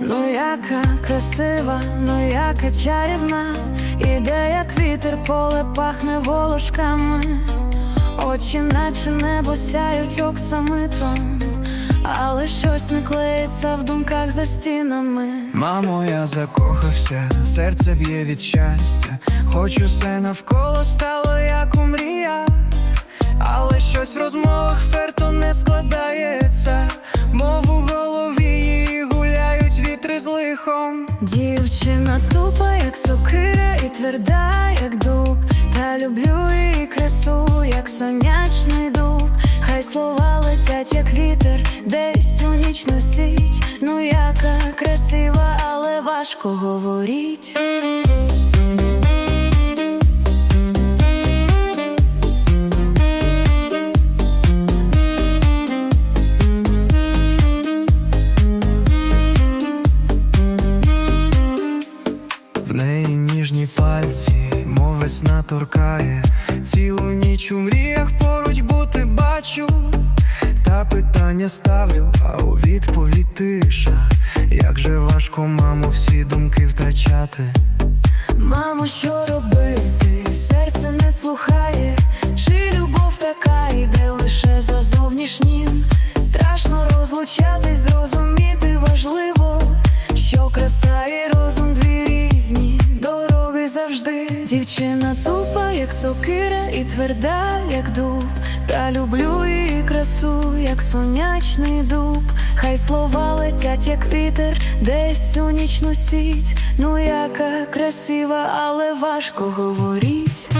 Ну яка красива, ну яка чарівна, іде, як вітер, поле пахне волошками, очі, наче небо сяють оксамитом, але щось не клеїться в думках за стінами. Мамо, я закохався, серце б'є від щастя, хочу все навколо стало, як у мріях, але щось в розмовах Дівчина тупа, як сокира, і тверда, як дуб. Та люблю її красу, як сонячний дуб. Хай слова летять, як вітер, десь у ніч носить. Ну яка красива, але важко говорить. В неї ніжні пальці, мов весна торкає, цілу ніч у мріях поруч бути бачу, та питання ставлю, а у відповідь тиша. Як же важко, мамо, всі думки втрачати. Мамо, що робити? Серце не слухає, Дівчина тупа, як сокира, і тверда, як дуб. Та люблю її красу, як сонячний дуб. Хай слова летять, як вітер, десь у нічну сіть. Ну яка красива, але важко говорить.